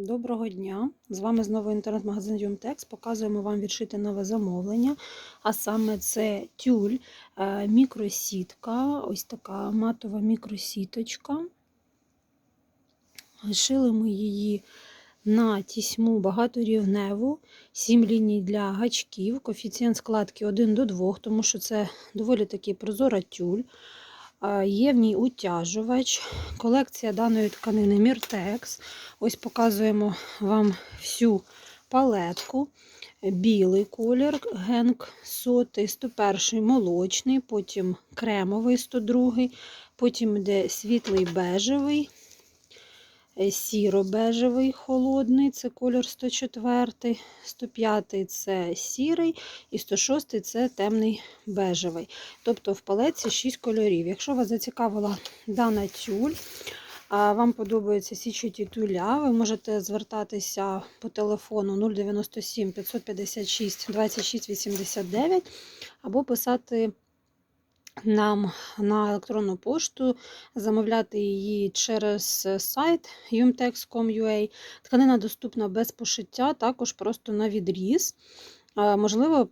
Доброго дня! З вами знову інтернет-магазин Юмтекс. Показуємо вам відшити нове замовлення. А саме це тюль, е, мікросітка, ось така матова мікросіточка. Шили ми її на тісьму багаторівневу, 7 ліній для гачків, коефіцієнт складки 1 до 2, тому що це доволі таки прозора тюль. Є в ній утяжувач, колекція даної тканини Міртекс. Ось показуємо вам всю палетку. Білий колір, генк сотий, 101 молочний, потім кремовий 102, потім йде світлий бежевий, сіро-бежевий холодний, це колір 104, 105 це сірий і 106 це темний бежевий. Тобто в палетці 6 кольорів. Якщо вас зацікавила дана тюль, а вам подобаються січаті туля, ви можете звертатися по телефону 097 556 26 89 або писати нам на електронну пошту, замовляти її через сайт umtex.com.ua. Тканина доступна без пошиття, також просто на відріз, можливо,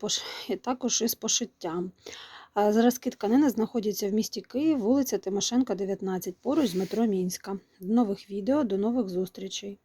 також із пошиттям. Зразки тканини знаходяться в місті Київ, вулиця Тимошенка, 19, поруч з метро Мінська. До нових відео, до нових зустрічей.